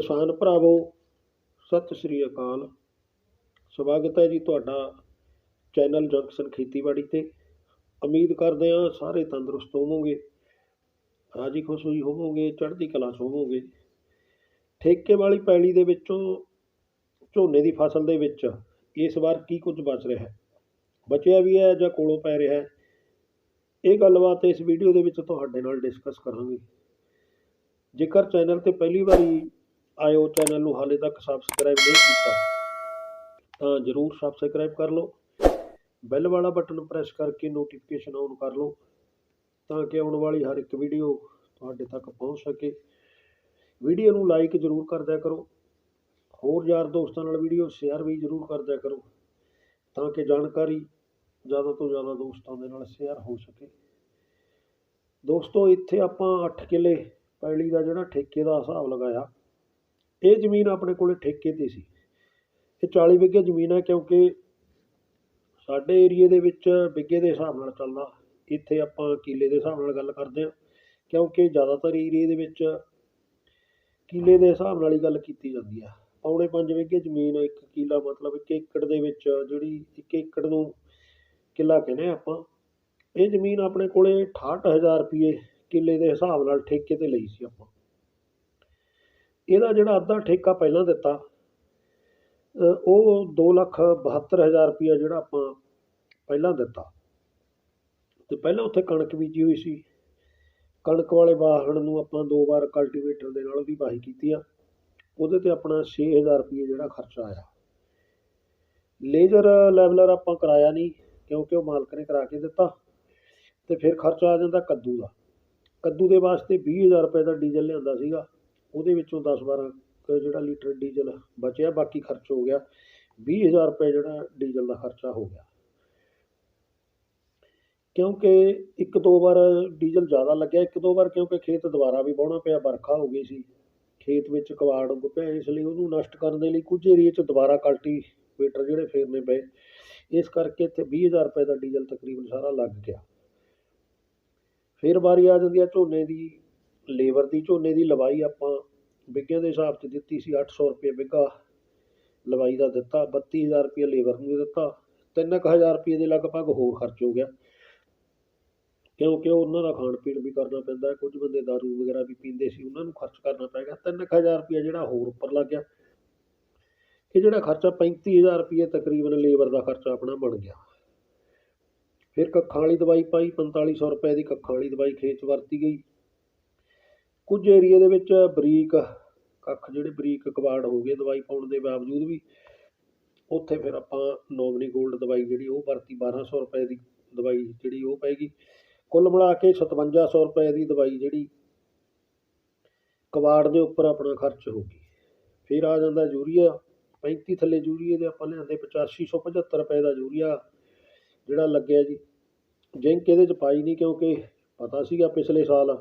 ਕਿਸਾਨ ਭਰਾਵੋ, ਸਤਿ ਸ੍ਰੀ ਅਕਾਲ। ਸਵਾਗਤ ਹੈ ਜੀ ਤੁਹਾਡਾ ਚੈਨਲ ਜੰਕਸ਼ਨ ਖੇਤੀਬਾੜੀ ਤੇ। ਉਮੀਦ ਕਰਦੇ ਹਾਂ ਸਾਰੇ ਤੰਦਰੁਸਤ ਹੋਵੋਗੇ, ਰਾਜੀ ਖੁਸ਼ ਹੋਈ ਹੋਵੋਗੇ, ਚੜ੍ਹਦੀ ਕਲਾ ਹੋਵੋਗੇ। ਠੇਕੇ ਵਾਲੀ ਪੈਲੀ ਦੇ ਵਿੱਚੋਂ ਝੋਨੇ ਦੀ ਫਸਲ ਦੇ ਵਿੱਚ ਇਸ ਵਾਰ ਕੀ ਕੁਝ ਬਚ ਰਿਹਾ ਹੈ? ਬਚਿਆ ਵੀ ਹੈ ਜਾਂ ਕੋਲੋਂ ਪੈ ਰਿਹਾ ਹੈ? ਇਹ ਗੱਲਬਾਤ ਇਸ ਵੀਡੀਓ ਦੇ ਵਿੱਚ ਤੁਹਾਡੇ ਨਾਲ ਡਿਸਕਸ ਕਰਾਂਗੇ। ਜੇਕਰ ਚੈਨਲ ਤੇ ਪਹਿਲੀ ਵਾਰੀ ਆਇਓ ਚੈਨਲ ਨੂੰ ਹਾਲੇ ਤੱਕ ਸਬਸਕ੍ਰਾਈਬ ਨਹੀਂ ਕੀਤਾ, ਤਾਂ ਜਰੂਰ ਸਬਸਕ੍ਰਾਈਬ ਕਰ ਲਓ। ਬੈਲ ਵਾਲਾ ਬਟਨ ਪ੍ਰੈਸ ਕਰਕੇ ਨੋਟੀਫਿਕੇਸ਼ਨ ਆਨ ਕਰ ਲਓ, ਤਾਂ ਕਿ ਆਉਣ ਵਾਲੀ ਹਰ ਇੱਕ ਵੀਡੀਓ ਤੁਹਾਡੇ ਤੱਕ ਪਹੁੰਚ ਸਕੇ। ਵੀਡੀਓ ਨੂੰ ਲਾਈਕ ਜਰੂਰ ਕਰ ਦਿਆ ਕਰੋ। ਹੋਰ ਯਾਰ ਦੋਸਤਾਂ ਨਾਲ ਵੀਡੀਓ ਸ਼ੇਅਰ ਵੀ ਜਰੂਰ ਕਰ ਦਿਆ ਕਰੋ, ਤਾਂ ਕਿ ਜਾਣਕਾਰੀ ਜ਼ਿਆਦਾ ਤੋਂ ਜ਼ਿਆਦਾ ਦੋਸਤਾਂ ਦੇ ਨਾਲ ਸ਼ੇਅਰ ਹੋ ਸਕੇ। ਦੋਸਤੋ, ਇੱਥੇ ਆਪਾਂ 8 ਕਿੱਲੇ ਪੈਲੀ ਦਾ ਜਿਹੜਾ ਠੇਕੇ ਦਾ ਹਿਸਾਬ ਲਗਾਇਆ ਇਹ ਜ਼ਮੀਨ ਆਪਣੇ ਕੋਲੇ ਠੇਕੇ ਤੇ ਸੀ। ਇਹ 40 ਵਿਗੇ ਜ਼ਮੀਨ ਹੈ ਕਿਉਂਕਿ ਸਾਡੇ ਏਰੀਏ ਦੇ ਵਿੱਚ ਵਿਗੇ ਦੇ ਹਿਸਾਬ ਨਾਲ ਚੱਲਦਾ। ਇੱਥੇ ਆਪਾਂ ਕਿੱਲੇ ਦੇ ਹਿਸਾਬ ਨਾਲ ਗੱਲ ਕਰਦੇ ਹਾਂ, ਕਿਉਂਕਿ ਜ਼ਿਆਦਾਤਰ ਏਰੀਏ ਦੇ ਵਿੱਚ ਕਿੱਲੇ ਦੇ ਹਿਸਾਬ ਨਾਲ ਹੀ ਗੱਲ ਕੀਤੀ ਜਾਂਦੀ ਆ। ਪੌਣੇ 5 ਵਿਗੇ ਜ਼ਮੀਨ ਇੱਕ ਕਿੱਲਾ ਮਤਲਬ ਇੱਕ ਏਕੜ ਦੇ ਵਿੱਚ ਜਿਹੜੀ ਇੱਕ ਏਕੜ ਨੂੰ ਕਿੱਲਾ ਕਹਿੰਦੇ ਆ ਆਪਾਂ। ਇਹ ਜ਼ਮੀਨ ਆਪਣੇ ਕੋਲੇ 68000 ਰੁਪਏ ਕਿੱਲੇ ਦੇ ਹਿਸਾਬ ਨਾਲ ਠੇਕੇ ਤੇ ਲਈ ਸੀ ਆਪਾਂ। ਇਹਦਾ ਜਿਹੜਾ ਅੱਧਾ ਠੇਕਾ ਪਹਿਲਾਂ ਦਿੱਤਾ ਉਹ ਦੋ ਲੱਖ ਬਹੱਤਰ ਹਜ਼ਾਰ ਰੁਪਇਆ ਜਿਹੜਾ ਆਪਾਂ ਪਹਿਲਾਂ ਦਿੱਤਾ। ਤੇ ਪਹਿਲਾਂ ਉੱਥੇ ਕਣਕ ਬੀਜੀ ਹੋਈ ਸੀ। ਕਣਕ ਵਾਲੇ ਵਾਹਣ ਨੂੰ ਆਪਾਂ ਦੋ ਵਾਰ ਕਲਟੀਵੇਟਰ ਦੇ ਨਾਲ ਉਹਦੀ ਵਾਹੀ ਕੀਤੀ ਆ ਉਹਦੇ ਤੇ ਆਪਣਾ 6000 ਰੁਪਏ ਜਿਹੜਾ ਖਰਚਾ ਆਇਆ। ਲੇਜ਼ਰ ਲੈਵਲਰ ਆਪਾਂ ਕਰਾਇਆ ਨਹੀਂ, ਕਿਉਂਕਿ ਉਹ ਮਾਲਕ ਨੇ ਕਰਾ ਕੇ ਦਿੱਤਾ। ਤੇ ਫਿਰ ਖਰਚਾ ਆ ਜਾਂਦਾ ਕੱਦੂ ਦਾ। ਕੱਦੂ ਦੇ ਵਾਸਤੇ 20000 ਰੁਪਏ ਦਾ ਡੀਜ਼ਲ ਲਿਆਂਦਾ ਸੀਗਾ। ਉਹਦੇ ਵਿੱਚੋਂ 10 12 ਜਿਹੜਾ ਲੀਟਰ ਡੀਜ਼ਲ ਬਚਿਆ, ਬਾਕੀ ਖਰਚ ਹੋ ਗਿਆ। 20000 ਰੁਪਏ ਜਿਹੜਾ ਡੀਜ਼ਲ ਦਾ ਖਰਚਾ ਹੋ ਗਿਆ। ਕਿਉਂਕਿ ਇੱਕ ਦੋ ਵਾਰ ਡੀਜ਼ਲ ਜ਼ਿਆਦਾ ਲੱਗਿਆ, ਇੱਕ ਦੋ ਵਾਰ ਕਿਉਂਕਿ ਖੇਤ ਦੁਬਾਰਾ ਵੀ ਵਾਹੁਣਾ ਪਿਆ, ਵਰਖਾ ਹੋ ਗਈ ਸੀ। ਖੇਤ ਵਿੱਚ ਕਵਾੜ ਉੱਗ ਪਿਆ, ਇਸ ਲਈ ਉਹਨੂੰ ਨਸ਼ਟ ਕਰਨ ਦੇ ਲਈ ਕੁਝ ਏਰੀਏ 'ਚ ਦੁਬਾਰਾ ਕਲਟੀਵੇਟਰ ਜਿਹੜੇ ਫੇਰਨੇ ਪਏ। ਇਸ ਕਰਕੇ ਇੱਥੇ 20000 ਰੁਪਏ ਦਾ ਡੀਜ਼ਲ ਤਕਰੀਬਨ ਸਾਰਾ ਲੱਗ ਗਿਆ। ਫਿਰ ਵਾਰੀ ਆ ਜਾਂਦੀ ਆ ਝੋਨੇ ਦੀ ਲੇਬਰ ਦੀ ਝੋਨੇ ਦੀ ਲਵਾਈ ਆਪਾਂ ਬਿੱਗਿਆਂ ਦੇ ਹਿਸਾਬ 'ਚ ਦਿੱਤੀ ਸੀ 800 ਰੁਪਏ ਬਿੱਗਾ ਲਵਾਈ ਦਾ ਦਿੱਤਾ 32000 ਰੁਪਏ ਲੇਬਰ ਨੂੰ ਦਿੱਤਾ 3000 ਰੁਪਏ ਦੇ ਲਗਭਗ ਹੋਰ ਖਰਚ ਹੋ ਗਿਆ। ਕਿਉਂਕਿ ਉਹਨਾਂ ਦਾ ਖਾਣ ਪੀਣ ਵੀ ਕਰਨਾ ਪੈਂਦਾ, ਕੁਝ ਬੰਦੇ ਦਾਰੂ ਵਗੈਰਾ ਵੀ ਪੀਂਦੇ ਸੀ, ਉਹਨਾਂ ਨੂੰ ਖਰਚ ਕਰਨਾ ਪੈ ਗਿਆ। 3000 ਰੁਪਏ ਜਿਹੜਾ ਹੋਰ ਉੱਪਰ ਲੱਗ ਗਿਆ। ਇਹ ਜਿਹੜਾ ਖਰਚਾ 35000 ਰੁਪਏ ਤਕਰੀਬਨ ਲੇਬਰ ਦਾ ਖਰਚਾ ਆਪਣਾ ਬਣ ਗਿਆ। ਫਿਰ ਕੱਖਾਂ ਵਾਲੀ ਦਵਾਈ ਪਾਈ 4500 ਰੁਪਏ ਦੀ ਕੱਖਾਂ ਵਾਲੀ ਦਵਾਈ ਖੇਤ 'ਚ ਵਰਤੀ ਗਈ। ਕੁਝ ਏਰੀਏ ਦੇ ਵਿੱਚ ਬਰੀਕ ਕੱਖ ਜਿਹੜੇ ਬਰੀਕ ਕਬਾੜ ਹੋ ਗਏ ਦਵਾਈ ਪਾਉਣ ਦੇ ਬਾਵਜੂਦ ਵੀ, ਉੱਥੇ ਫਿਰ ਆਪਾਂ ਨੋਮਨੀ ਗੋਲਡ ਦਵਾਈ ਜਿਹੜੀ ਉਹ ਵਰਤੀ 1200 ਰੁਪਏ ਦੀ ਦਵਾਈ ਜਿਹੜੀ ਉਹ ਪੈਗੀ ਕੁੱਲ ਮਿਲਾ ਕੇ 5700 ਰੁਪਏ ਦੀ ਦਵਾਈ ਜਿਹੜੀ ਕਬਾੜ ਦੇ ਉੱਪਰ ਆਪਣਾ ਖਰਚ ਹੋ ਗਈ। ਫਿਰ ਆ ਜਾਂਦਾ ਯੂਰੀਆ 35 ਥੱਲੇ ਯੂਰੀਏ ਦੇ ਆਪਾਂ ਲਿਆਂਦੇ 8575 ਰੁਪਏ ਦਾ ਯੂਰੀਆ ਜਿਹੜਾ ਲੱਗਿਆ ਜੀ। ਜਿੰਕ ਇਹਦੇ 'ਚ ਪਾਈ ਨਹੀਂ ਕਿਉਂਕਿ ਪਤਾ ਸੀਗਾ ਪਿਛਲੇ ਸਾਲ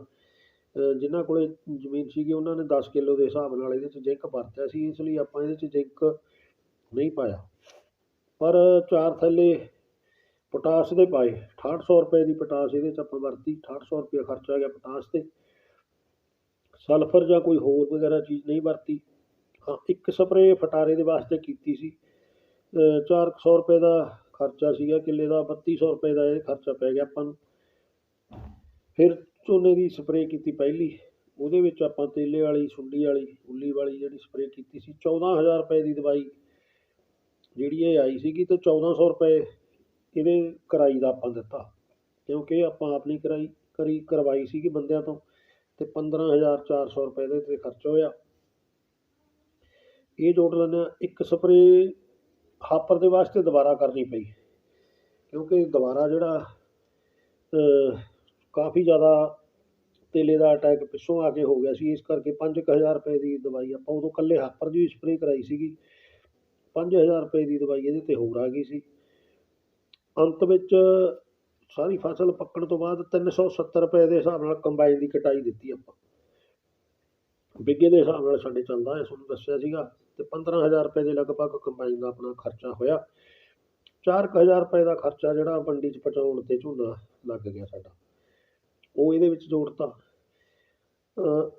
ਜਿਨ੍ਹਾਂ ਕੋਲੇ ਜ਼ਮੀਨ ਸੀਗੀ ਉਹਨਾਂ ਨੇ 10 ਕਿਲੋ ਦੇ ਹਿਸਾਬ ਨਾਲ ਇਹਦੇ 'ਚ ਜਿੰਕ ਵਰਤਿਆ ਸੀ ਇਸ ਲਈ ਆਪਾਂ ਇਹਦੇ 'ਚ ਜਿੰਕ ਨਹੀਂ ਪਾਇਆ। ਪਰ ਚਾਰ ਥੱਲੇ ਪੋਟਾਸ ਦੇ ਪਾਏ 6800 ਰੁਪਏ ਦੀ ਪੋਟਾਸ ਇਹਦੇ 'ਚ ਆਪਾਂ ਵਰਤੀ 6800 ਰੁਪਏ ਖਰਚਾ ਗਿਆ ਪੋਟਾਸ ਤੇ। ਸਲਫਰ ਜਾਂ ਕੋਈ ਹੋਰ ਵਗੈਰਾ ਚੀਜ਼ ਨਹੀਂ ਵਰਤੀ। ਹਾਂ ਇੱਕ ਸਪਰੇਅ ਫਟਾਰੇ ਦੇ ਵਾਸਤੇ ਕੀਤੀ ਸੀ। ਅ, ਚਾਰ ਕੁ ਸੌ ਰੁਪਏ ਦਾ ਖਰਚਾ ਸੀਗਾ ਕਿੱਲੇ ਦਾ 3200 ਰੁਪਏ ਦਾ ਇਹ ਖਰਚਾ ਪੈ ਗਿਆ ਆਪਾਂ ਨੂੰ। ਫਿਰ ਝੋਨੇ ਦੀ ਸਪਰੇਅ ਕੀਤੀ ਪਹਿਲੀ। ਉਹਦੇ ਵਿੱਚ ਆਪਾਂ ਤੇਲੇ ਵਾਲੀ, ਸੁੰਡੀ ਵਾਲੀ, ਉੱਲੀ ਵਾਲੀ ਜਿਹੜੀ ਸਪਰੇਅ ਕੀਤੀ ਸੀ 14000 ਰੁਪਏ ਦੀ ਦਵਾਈ ਜਿਹੜੀ ਇਹ ਆਈ ਸੀਗੀ ਤੇ 1400 ਰੁਪਏ ਇਹਦੇ ਕਰਾਈ ਦਾ ਆਪਾਂ ਦਿੱਤਾ। ਕਿਉਂਕਿ ਆਪਾਂ ਆਪਣੀ ਕਰਾਈ ਕਰੀ, ਕਰਵਾਈ ਸੀਗੀ ਬੰਦਿਆਂ ਤੋਂ ਤੇ 15400 ਰੁਪਏ ਦੇ ਤੇ ਖਰਚ ਹੋਇਆ। ਇਹ ਜੋੜ ਲੈਂਦੇ ਹਾਂ, ਇੱਕ ਸਪਰੇਅ ਹਾਪਰ ਦੇ ਵਾਸਤੇ ਦੁਬਾਰਾ ਕਰਨੀ ਪਈ। ਕਿਉਂਕਿ ਦੁਬਾਰਾ ਜਿਹੜਾ ਕਾਫੀ ਜ਼ਿਆਦਾ ਤੇਲੇ ਦਾ ਅਟੈਕ ਪਿੱਛੋਂ ਆ ਕੇ ਹੋ ਗਿਆ ਸੀ, ਇਸ ਕਰਕੇ 5000 ਰੁਪਏ ਦੀ ਦਵਾਈ ਆਪਾਂ ਉਦੋਂ ਇਕੱਲੇ ਹਾਪਰ ਦੀ ਸਪਰੇਅ ਕਰਾਈ ਸੀਗੀ। 5000 ਰੁਪਏ ਦੀ ਦਵਾਈ ਇਹਦੇ ਤੇ ਹੋਰ ਆ ਗਈ ਸੀ। ਅੰਤ ਵਿੱਚ ਸਾਰੀ ਫਸਲ ਪੱਕਣ ਤੋਂ ਬਾਅਦ 370 ਰੁਪਏ ਦੇ ਹਿਸਾਬ ਨਾਲ ਕੰਬਾਈਨ ਦੀ ਕਟਾਈ ਦਿੱਤੀ ਆਪਾਂ। ਬਿੱਗੇ ਦੇ ਹਿਸਾਬ ਨਾਲ ਸਾਡੇ ਚੱਲਦਾ ਹੈ, ਤੁਹਾਨੂੰ ਦੱਸਿਆ ਸੀਗਾ। ਤੇ 15000 ਰੁਪਏ ਦੇ ਲਗਭਗ ਕੰਬਾਈਨ ਦਾ ਆਪਣਾ ਖਰਚਾ ਹੋਇਆ। 4000 ਰੁਪਏ ਦਾ ਖਰਚਾ ਜਿਹੜਾ ਮੰਡੀ 'ਚ ਪਹੁੰਚਾਉਣ ਤੇ ਝੋਨਾ ਲੱਗ ਗਿਆ ਸਾਡਾ। ਉਹ ਇਹਦੇ ਵਿੱਚ ਜੋੜਤਾ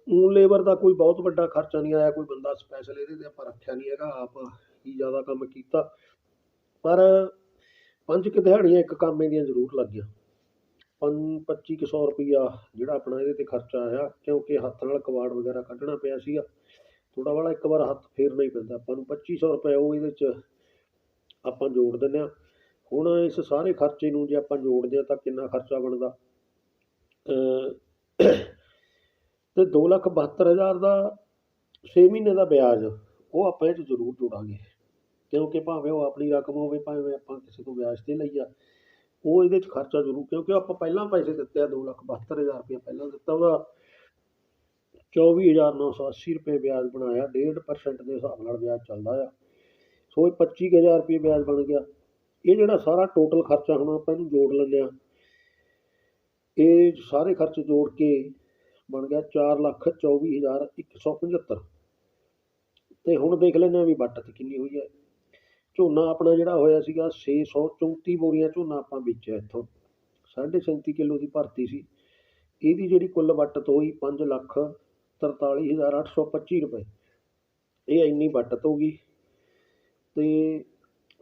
ਊਂ ਲੇਬਰ ਦਾ ਕੋਈ ਬਹੁਤ ਵੱਡਾ ਖਰਚਾ ਨਹੀਂ ਆਇਆ, ਕੋਈ ਬੰਦਾ ਸਪੈਸ਼ਲ ਇਹਦੇ 'ਤੇ ਆਪਾਂ ਰੱਖਿਆ ਨਹੀਂ ਹੈਗਾ, ਆਪ ਹੀ ਜ਼ਿਆਦਾ ਕੰਮ ਕੀਤਾ। ਪਰ ਪੰਜ ਕੁ ਦਿਹਾੜੀਆਂ ਇੱਕ ਕੰਮ ਇਹਦੀਆਂ ਜ਼ਰੂਰ ਲੱਗ ਗਈਆਂ। ਪੰਜ, ਪੱਚੀ ਕੁ ਸੌ ਰੁਪਈਆ ਜਿਹੜਾ ਆਪਣਾ ਇਹਦੇ 'ਤੇ ਖਰਚਾ ਆਇਆ, ਕਿਉਂਕਿ ਹੱਥ ਨਾਲ ਕਵਾੜ ਵਗੈਰਾ ਕੱਢਣਾ ਪਿਆ ਸੀਗਾ। ਥੋੜ੍ਹਾ ਵਾਲਾ ਇੱਕ ਵਾਰ ਹੱਥ ਫੇਰਨਾ ਹੀ ਪੈਂਦਾ। ਆਪਾਂ ਨੂੰ ਪੱਚੀ ਸੌ ਰੁਪਏ ਉਹ ਇਹਦੇ 'ਚ ਆਪਾਂ ਜੋੜ ਦਿੰਦੇ ਹਾਂ। ਹੁਣ ਇਸ ਸਾਰੇ ਖਰਚੇ ਨੂੰ ਜੇ ਆਪਾਂ ਜੋੜਦੇ ਹਾਂ ਤਾਂ ਕਿੰਨਾ ਖਰਚਾ ਬਣਦਾ? ਤੇ ਦੋ ਲੱਖ ਬਹੱਤਰ ਹਜ਼ਾਰ ਦਾ ਛੇ ਮਹੀਨੇ ਦਾ ਵਿਆਜ ਉਹ ਆਪਾਂ ਇਹ 'ਚ ਜ਼ਰੂਰ ਜੋੜਾਂਗੇ। ਕਿਉਂਕਿ ਭਾਵੇਂ ਉਹ ਆਪਣੀ ਰਕਮ ਹੋਵੇ, ਭਾਵੇਂ ਆਪਾਂ ਕਿਸੇ ਤੋਂ ਵਿਆਜ 'ਤੇ ਲਈ ਆ ਉਹ ਇਹਦੇ 'ਚ ਖਰਚਾ ਜ਼ਰੂਰ, ਕਿਉਂਕਿ ਆਪਾਂ ਪਹਿਲਾਂ ਪੈਸੇ ਦਿੱਤੇ ਆ ਦੋ ਲੱਖ ਬਹੱਤਰ ਹਜ਼ਾਰ ਰੁਪਇਆ ਪਹਿਲਾਂ ਦਿੱਤਾ ਉਹਦਾ। ਚੌਵੀ ਹਜ਼ਾਰ ਨੌ ਸੌ ਅੱਸੀ ਰੁਪਏ ਵਿਆਜ ਬਣਾਇਆ, ਡੇਢ ਪਰਸੈਂਟ ਦੇ ਹਿਸਾਬ ਨਾਲ ਵਿਆਜ ਚੱਲਦਾ ਆ। ਸੋ ਇਹ ਪੱਚੀ ਕੁ ਹਜ਼ਾਰ ਰੁਪਏ ਵਿਆਜ ਬਣ ਗਿਆ। ਇਹ ਜਿਹੜਾ ਸਾਰਾ ਟੋਟਲ ਖਰਚਾ ਹੁਣ ਆਪਾਂ ਇਹਨੂੰ ਜੋੜ ਲੈਂਦੇ ਹਾਂ ਇਹ ਸਾਰੇ ਖਰਚ ਜੋੜ ਕੇ ਬਣ ਗਿਆ ਚਾਰ ਲੱਖ ਚੌਵੀ ਹਜ਼ਾਰ ਇੱਕ ਸੌ ਪਝੱਤਰ। ਤੇ ਹੁਣ ਦੇਖ ਲੈਂਦੇ ਹਾਂ ਵੀ ਵੱਟ ਤੇ ਕਿੰਨੀ ਹੋਈ ਹੈ। ਝੋਨਾ ਆਪਣਾ ਜਿਹੜਾ ਹੋਇਆ ਸੀਗਾ ਛੇ ਸੌ ਚੌਂਤੀ ਬੋਰੀਆਂ ਝੋਨਾ ਆਪਾਂ ਵੇਚਿਆ ਇੱਥੋਂ। ਸਾਢੇ ਸੈਂਤੀ ਕਿੱਲੋ ਦੀ ਭਰਤੀ ਸੀ। ਇਹਦੀ ਜਿਹੜੀ ਕੁੱਲ ਵੱਟਤ ਹੋਈ ਪੰਜ ਲੱਖ ਤਰਤਾਲੀ ਹਜ਼ਾਰ ਅੱਠ ਸੌ ਪੱਚੀ ਰੁਪਏ। ਇਹ ਇੰਨੀ ਵੱਟਤ ਹੋ ਗਈ। ਤੇ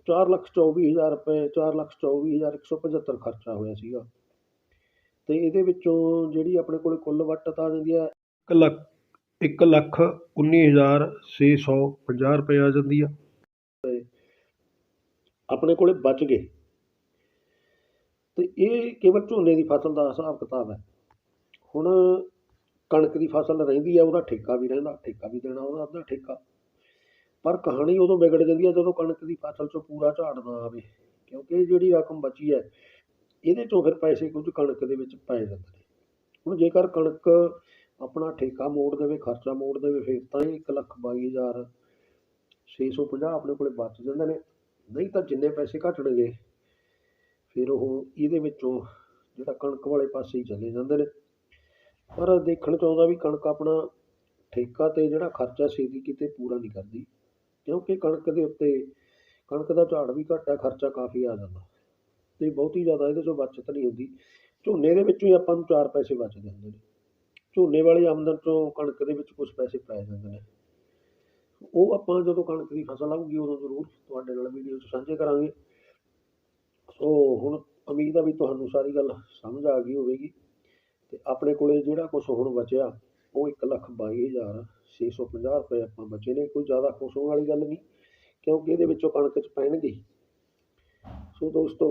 ਚਾਰ ਲੱਖ ਚੌਵੀ ਹਜ਼ਾਰ ਰੁਪਏ, ਚਾਰ ਲੱਖ ਚੌਵੀ ਹਜ਼ਾਰ ਇੱਕ ਸੌ ਪਝੱਤਰ ਖਰਚਾ ਹੋਇਆ ਸੀਗਾ। ਤੇ ਇਹਦੇ ਵਿੱਚੋਂ ਜਿਹੜੀ ਆਪਣੇ ਕੋਲ ਕੁੱਲ ਵੱਟਤ ਆ ਜਾਂਦੀ ਹੈ ਇੱਕ ਲੱਖ ਇੱਕ ਲੱਖ ਉੱਨੀ ਹਜ਼ਾਰ ਛੇ ਸੌ ਪੰਜਾਹ ਰੁਪਏ ਆ ਜਾਂਦੀ ਆ। ਤੇ ਆਪਣੇ ਕੋਲੇ ਬਚ ਗਏ। ਤੇ ਇਹ ਕੇਵਲ ਝੋਨੇ ਦੀ ਫਸਲ ਦਾ ਹਿਸਾਬ ਕਿਤਾਬ ਹੈ। ਹੁਣ ਕਣਕ ਦੀ ਫਸਲ ਰਹਿੰਦੀ ਆ ਉਹਦਾ ਠੇਕਾ ਵੀ ਰਹਿੰਦਾ ਠੇਕਾ ਵੀ ਦੇਣਾ ਉਹਦਾ ਅੱਧਾ ਠੇਕਾ। ਪਰ ਕਹਾਣੀ ਉਦੋਂ ਵਿਗੜ ਜਾਂਦੀ ਹੈ ਜਦੋਂ ਕਣਕ ਦੀ ਫਸਲ 'ਚੋਂ ਪੂਰਾ ਝਾੜ ਨਾ ਆਵੇ। ਕਿਉਂਕਿ ਜਿਹੜੀ ਰਕਮ ਬਚੀ ਹੈ ਇਹਦੇ 'ਚੋਂ ਫਿਰ ਪੈਸੇ ਕੁਝ ਕਣਕ ਦੇ ਵਿੱਚ ਪੈ ਜਾਂਦੇ ਨੇ। ਹੁਣ ਜੇਕਰ ਕਣਕ ਆਪਣਾ ਠੇਕਾ ਮੋੜ ਦੇਵੇ, ਖਰਚਾ ਮੋੜ ਦੇਵੇ, ਫਿਰ ਤਾਂ ਹੀ ਇੱਕ ਲੱਖ ਬਾਈ ਹਜ਼ਾਰ ਛੇ ਸੌ ਪੰਜਾਹ ਆਪਣੇ ਕੋਲੇ ਬਚ ਜਾਂਦੇ ਨੇ। ਨਹੀਂ ਤਾਂ ਜਿੰਨੇ ਪੈਸੇ ਘਟਣਗੇ ਫਿਰ ਉਹ ਇਹਦੇ ਵਿੱਚੋਂ ਜਿਹੜਾ ਕਣਕ ਵਾਲੇ ਪਾਸੇ ਹੀ ਚਲੇ ਜਾਂਦੇ ਨੇ। ਪਰ ਦੇਖਣ 'ਚ ਆਉਂਦਾ ਵੀ ਕਣਕ ਆਪਣਾ ਠੇਕਾ ਤੇ ਜਿਹੜਾ ਖਰਚਾ ਛੇਤੀ ਕਿਤੇ ਪੂਰਾ ਨਹੀਂ ਕਰਦੀ, ਕਿਉਂਕਿ ਕਣਕ ਦੇ ਉੱਤੇ ਕਣਕ ਦਾ ਝਾੜ ਵੀ ਘੱਟ ਹੈ, ਖਰਚਾ ਕਾਫੀ ਆ ਜਾਂਦਾ। ਤੇ ਬਹੁਤੀ ਜ਼ਿਆਦਾ ਇਹਦੇ 'ਚੋਂ ਬਚਤ ਨਹੀਂ ਹੁੰਦੀ। ਝੋਨੇ ਦੇ ਵਿੱਚੋਂ ਹੀ ਆਪਾਂ ਨੂੰ ਚਾਰ ਪੈਸੇ ਬਚਦੇ ਹੁੰਦੇ ਨੇ। ਝੋਨੇ ਵਾਲੀ ਆਮਦਨ 'ਚੋਂ ਕਣਕ ਦੇ ਵਿੱਚ ਕੁਝ ਪੈਸੇ ਪਾਏ ਜਾਂਦੇ ਨੇ। ਉਹ ਆਪਾਂ ਜਦੋਂ ਕਣਕ ਦੀ ਫਸਲ ਆਊਗੀ ਉਦੋਂ ਜ਼ਰੂਰ ਤੁਹਾਡੇ ਨਾਲ ਵੀਡੀਓ 'ਚ ਸਾਂਝੇ ਕਰਾਂਗੇ। ਸੋ ਹੁਣ ਉਮੀਦ ਆ ਵੀ ਤੁਹਾਨੂੰ ਸਾਰੀ ਗੱਲ ਸਮਝ ਆ ਗਈ ਹੋਵੇਗੀ। ਤੇ ਆਪਣੇ ਕੋਲੇ ਜਿਹੜਾ ਕੁਝ ਹੁਣ ਬਚਿਆ, ਉਹ ਇੱਕ ਲੱਖ ਬਾਈ ਹਜ਼ਾਰ ਛੇ ਸੌ ਪੰਜਾਹ ਰੁਪਏ ਆਪਾਂ ਬਚੇ ਨੇ। ਕੋਈ ਜ਼ਿਆਦਾ ਖੁਸ਼ ਹੋਣ ਵਾਲੀ ਗੱਲ ਨਹੀਂ, ਕਿਉਂਕਿ ਇਹਦੇ ਵਿੱਚੋਂ ਕਣਕ 'ਚ ਪੈਣਗੇ ਸੋ ਦੋਸਤੋ